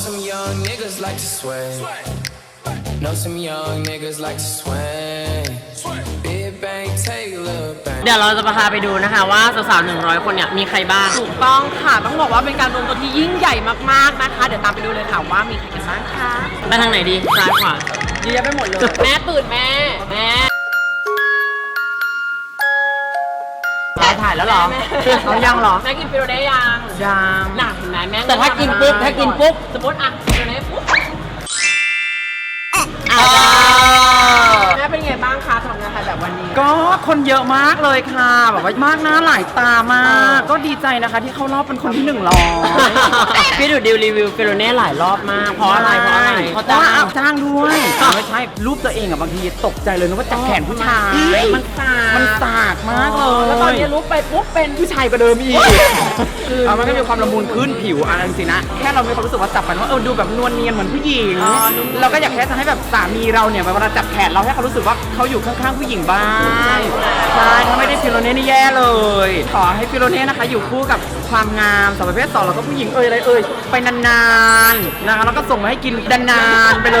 some young niggas like to sway. Know some young niggas like to swing. Big bang, take a little bang. เดี๋ยวเราจะพาไปดูนะคะว่าสาวๆ100 คนเนี่ยมีใครบ้าง ถูกต้องค่ะ ต้องบอกว่าเป็นการรวมตัวที่ยิ่งใหญ่มากๆนะคะ เดี๋ยวตามไปดูเลยค่ะว่ามีใครกันบ้างคะไปทางไหนดี ซ้ายขวาเยอะแยะไปหมดเลย แม่ตื่นแม่ แม่เราถ่ายแล้วเหรอ แม่เรายังเหรอ แม่กินฟิโรเดย์ยัง ยังหนักเห็น ไหมแม่แต่ถ้ากินปุ๊บถ้ากินปุ๊บ สมมติอะฟิโรเดย์ปุ๊บอ่า แม่เป็นไงบ้างคะสำหรับงานถ่ายแบบวันนี้ ก็คนเยอะมากเลยค่ะ แบบว่ามากหน้าหลายตามาก ก็ดีใจนะคะที่เข้ารอบเป็นคนที่หนึ่งร้อยพี่ดูดิวรีวิวฟิโรเน่หลายรอบมาก เพราะอะไรเพราะอะไรเขาจ้าจ้างจ้างด้วยไม่ใช่รูปตัวเองอะบางทีตกใจเลยนึกว่าจับแขนผู้ชายมันสามันสากมากเลย แล้วตอนนี้ลุกไปปุ๊บเป็นผู้ชายกว่าเดิมอีกเอามันก็มีความละมุนขึ้นผิวอะไรจริงๆนะ แค่เรามีความรู้สึกว่าจับมันว่าเออดูแบบนวลเนียนเหมือนผู้หญิงเราก็อยากแค่จะให้แบบสามีเราเนี่ยเวลาจับแขนเราให้เขารู้สึกว่าเขาอยู่ข้างๆผู้หญิงบ้างใช่ถ้าไม่ได้ฟิโลเน่นี่แย่เลย ขอให้ฟิโลเน่นะคะ อยู่คู่กับความงามสาวประเภทสองแล้วก็ผู้หญิงเอ่ยอะไรเอ่ยไปนานๆนะคะแล้วก็ส่งมาให้กินนานๆไปเล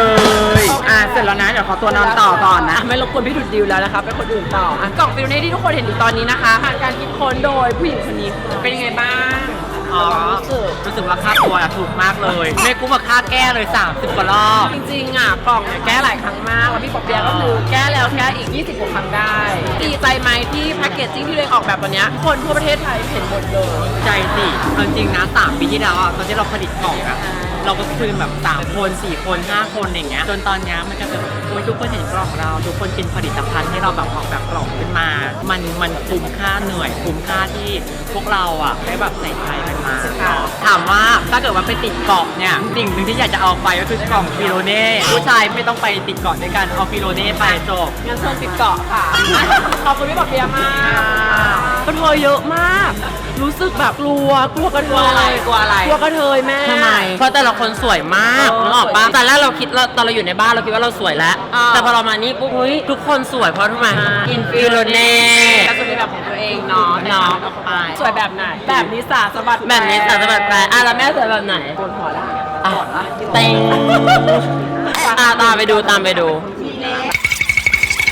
ยอะเสร็จแล้วนะเดี๋ยวขอตัวนอนต่อก่อนนะ ไม่รบกวนพี่ดุดดิวแล้วนะคะเป็นคนอื่นต่ออะกล่องฟิโรเน่ที่ทุกคนเห็นอยู่ตอนนี้นะคะผ่านการคิดค้นโดยผู้หญิงคนนี้เป็นยังไงบ้าง อ๋อรู้สึกว่าค่าตัวอะถูกมากเลยแม่กูมาค่าแก้เลย 30กว่ารอบ จริงๆอะกล่องเนี่ยแก้หลายครั้งมากแล้วพี่ปอเปียะก็คือแก้แล้วแก้อีก 20กว่าครั้งได้ ดีใจไหมที่แพ็กเกจจิ้งที่ตัวเองออกแบบวันเนี้ยคนทั่วประเทศไทยเห็นหมดเลย ใจสิเอาจริงนะ3ปีที่แล้วอะตอนที่เราผลิตกล่องอะ เราก็คือแบบ3คน4คน5คนอย่างเงี้ยจนตอนเนี้ยมันจะแบบโอ้ยทุกคนเห็นกล่องเรา ทุกคนกินผลิตภัณฑ์ที่เราแบบออกแบบกล่องขึ้นมา มันมันคุ้มค่าเหนื่อยคุ้มค่าที่พวกเราอะได้แบบใส่ใจกันมาเนาะถามว่าถ้าเกิดว่าไปติดเกาะเนี่ยสิ่งหนึ่งที่อยากจะเอาไปก็คือกล่องฟิโลเน่ผู้ชายไม่ต้องไปติดเกาะด้วยกันเอาฟิโลเน่ไปจบงั้นเชิญติดเกาะค่ะขอบคุณพี่ปอเปียะมากก ระเทยเยอะมาก รู้สึกแบบกลัวกลัวกระเทกลัวอะไรยกลัวอะไร กลัวกระเทยแม่ ทำไม เพราะแต่ละคนสวยมากเออนึกออกปะตอนแรกเราคิดเราตอนเราอยู่ในบ้านเราคิดว่าเราสวยแล้ว อ่า แต่พอเรามานี่ปุ๊บเฮ้ยทุกคนสวยเพราะทำไมอินฟิโลเน่ ก็จะเป็นแบบของตัวเองเนาะเนาะ ออกไปสวยแบบไหน แบบนิสาสะบัดแบบนี้สารบัดแปลอะแล้วแม่สวยแบบไหน โกนหัวได้อะเต็งตาตามไปดูตามไปดู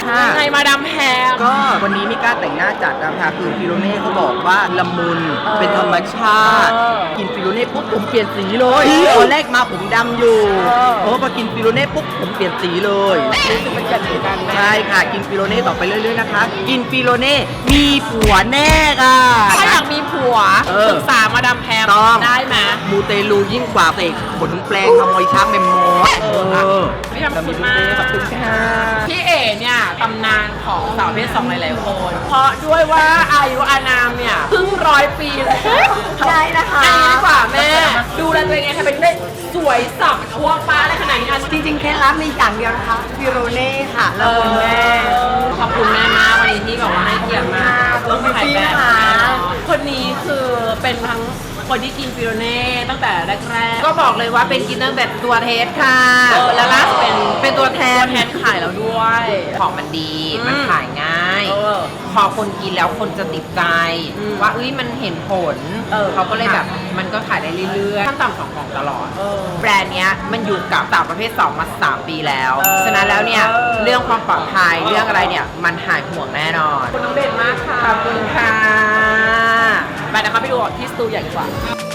ค่ะในมาดามแพม ก็วันนี้มีการแต่งหน้าจัดนะคะคือฟิโลเน่เขาบอกว่าละมุนเป็นธรรมชาติ เออกินฟิโลเน่ปุ๊บผมเปลี่ยนสีเลยตอนแรกมาผมดำอยู่เออ เพราะว่าพอกินฟิโลเน่ปุ๊บผมเปลี่ยนสีเลยรู้สึกเป็นกันเหมือนกันนะใช่ค่ะ กินฟิโลเน่ต่อไปเรื่อยๆนะคะ กินฟิโลเน่มีผัวแน่ค่ะ ถ้าอยากมีผัวเออปรึกษามาดามแพมต้อง ได้ไหม มูเตลูยิ่งกว่าเสกขนแปลงขโมยช้างเมมโมสเออ พี่ทำขอบคุณมากขอบคุณค่ะพี่เอ๋เนี่ยตำนานของสาวเพศสองหลายๆคน เพราะด้วยว่าอายุอานามเนี่ยเพิ่งร้อยปีเลยใช่นะคะอันนี้ดีกว่าแม่ ดูแลตัวเองไงทำเป็นได้สวยสับอ้วกป้าอะไรขนาดนี้อะจริงๆเคล็ดลับมีอย่างเดียวนะคะฟิโรเน่ค่ะละมุนแม่ขอบคุณแม่มากวันนี้ที่แบบว่าให้เกียรติมาร่วมถ่ายแบบค่ะ คนนี้คือเป็นทั้งคนที่กินฟิโรเน่ตั้งแต่แรกๆก็บอกเลยว่าเป็นกินตั้งแต่ตัวเทสค่ะ เออแล้วล่าสุดเป็นเป็นตัวแทน ตัวแทนขายแล้วด้วย ของมันดีมันขายง่าย เออ พอคนกินแล้วคนจะติดใจ อืมว่าเอ้ยมันเห็นผลเออเขาก็เลยแบบมันก็ขายได้เรื่อยๆขั้นต่ำสองกล่องตลอดแบรนด์เนี้ยมันอยู่กับสาวประเภท 2 มา 3 ปีแล้ว เออฉะนั้นแล้วเนี่ย เออ เรื่องความปลอดภัยเรื่องอะไรเนี่ย มันหายห่วงแน่นอนขอบคุณน้องเบนมากค่ะ ขอบคุณ ค่ะไปนะคะไปดูที่สตูใหญ่ดีกว่า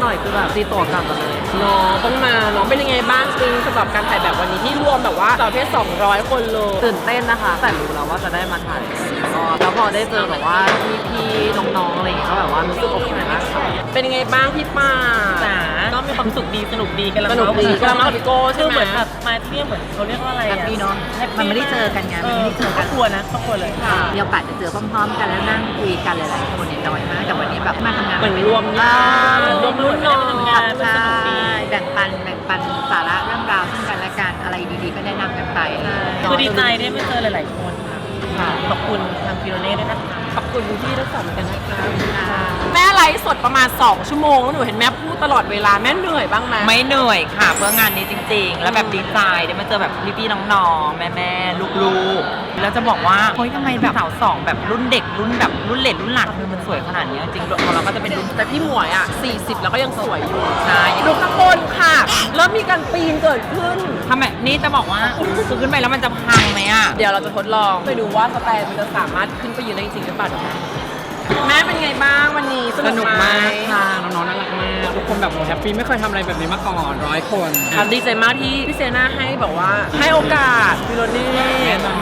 หน่อยคือแบบตีตัวกลับมาเลยน้องต้องมาน้องเป็นยังไงบ้างจริงสำหรับการถ่ายแบบวันนี้ที่รวมแบบว่าสาวเพศ200 คนเลยตื่นเต้นนะคะ แต่รู้แล้วว่าจะได้มาถ่ายก็แล้วพอได้เจอแบบว่าพี่ๆน้องๆอะไรอย่างเงี้ยก็แบบว่ารู้สึกอบอุ่นมากค่ะเป็นยังไงบ้างพี่ป้าจ๋าก็มีความสุขดีสนุกดีกันแล้วสนุกดีกำลังมากับพี่โก้ใช่คือไหมเหมือนแบบมาที่นี่เหมือนเขาเรียกว่าอะไรแฮปปี้เนอะมันไม่ได้เจอกันไงมันไม่ได้เจอกันครอบครัวนะครอบครัวเลยมีโอกาสจะเจอพร้อมๆ กันแล้วนั่งคุยกันหลายๆคนเนี่ยน้อยมากแต่วันนี้ แบบมาทำงานเหมือนรวมญาติรวมรุ่นน้องทำงานมันสนุกดีแบ่งปันแบ่งปันสาระเรื่องราวซึ่งกันและกันอะไรดีๆ ก็แนะนำกันไปคือดีใจได้มาเจอหลาย ๆ คนค่ะค่ะขอบคุณทางฟิโรเน่ด้วยนะคะขอบคุณพี่ทั้งสองเหมือนกันนะคะแม่ไลฟ์สดประมาณ 2 ชั่วโมงแล้วหนูเห็นแม่พูดตลอดเวลาแม่เหนื่อยบ้างไหมไม่เหนื่อยค่ะ เพื่องานนี้จริง ๆ แล้วแบบดีใจได้มาเจอแบบพี่ๆน้องๆแม่ๆลูกๆ แล้วจะบอกว่าเฮ้ยทำไมแบบสาวสองแบบรุ่นเด็กรุ่นแบบรุ่นเลดรุ่นหลังคือมันสวยขนาดนี้จริงๆของเราก็จะเป็นรุ่นแต่พี่หมวยอะ 40 แล้วก็ยังสวยอยู่ใช่ดูข้างบนค่ะเริ่มมีการปีนเกิดขึ้นทำไมนี่จะบอกว่าคือขึ้นไปแล้วมันจะพังไหมอะเดี๋ยวเราจะทดลองไปดูว่าสแตนมันจะสามารถขึ้นไปยืนได้จริงหรือเปล่านะคะ แม่เป็นไงบ้างวันนี้ สสนุนุกกไหมมากค่ะน้องๆน่ารักมากทุกคนแบบโอ้แฮปปี้ไม่เคยทำอะไรแบบนี้มาก่อนร้อยคนครับดีใจมากที่พี่เซน่าให้แบบว่า ให้โอกาสฟิโรเน่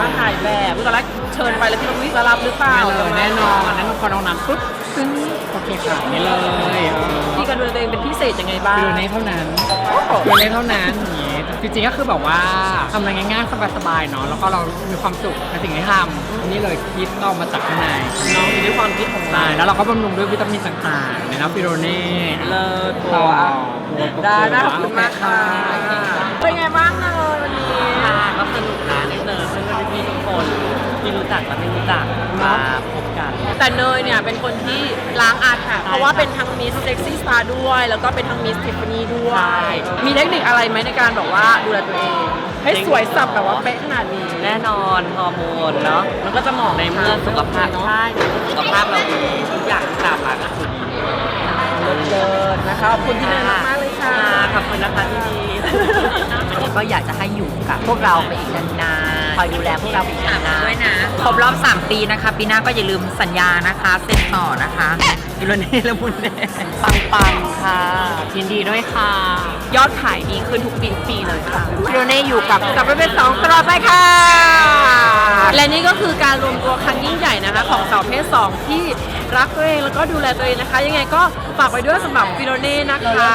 มาถ่ายแบ บตอนแรกเชิญไปแล้วพี่ว่าวิจะรับหรือเปล่าแน่นอนแน่นอนแน่นอนพอน้องน้ำปุ๊บซึ่งโอเคค่ะนี่เลยพี่การดูแลตัวเองเป็นพิเศษยังไงบ้างฟิโลเน่เท่านั้นฟิโลเน่เท่านั้นอย่างงี้จริงๆก็คือแบบว่าทำอะไรง่ายๆสบายๆเนาะแล้วก็เรามีความสุขในสิ่งที่ทำนี่เลยคิดก็มาจากข้างในน้องอยู่ด้วยความคิดของเราใช่แล้วเราก็บำรุงด้วยวิตามินต่างๆในน้ำฟิโลเน่เลิศต่อได้นะขอบคุณมากค่ะเป็นไงบ้าง จักและไม่รู้จักมาพบกัน แต่เนยเนี่ยเป็นคนที่ล้างอาถรรพ์เพราะว่าเป็นทั้งมิสเซ็กซี่สตาร์ด้วย แล้วก็เป็นทั้งมิสทิฟฟานี่ด้วย มีเทคนิคอะไรไหมในการแบบว่าดูแลตัวเอง ให้สวยสับแบบว่าเป๊ะขนาดนี้ แน่นอนฮอร์โมนเนาะมันก็จะเหมาะในเมื่อสุขภาพใช่สุขภาพเราดีทุกอย่างตามมาก็คือเลิศนะคะขอบคุณที่เนยมากๆเลยค่ะขอบคุณนะคะที่ดีวันนี้ ก็อยากจะให้อยู่กับพวกเราไปอีกนานๆคอยดูแลพวกเราไปอีกนานๆด้วยนะครบรอบ 3 ปีนะคะ ปีหน้าก็อย่าลืมสัญญานะคะเซ็นต่อนะคะกิโลเน่ละมุนเน่ปังปังๆค่ะ ยินดีด้วยค่ะ ยอดขายดีขึ้นทุกปีปีเลยค่ะกิโลเน่อยู่กับกลับไปเป็นสองตลอดไปค่ะ และนี่ก็คือการรวมตัวครั้งยิ่งใหญ่นะคะ ของสาวเพศสองที่รักตัวเองแล้วก็ดูแลตัวเองนะคะ ยังไงก็ฝากไว้ด้วยสำหรับฟิโรเน่นะคะ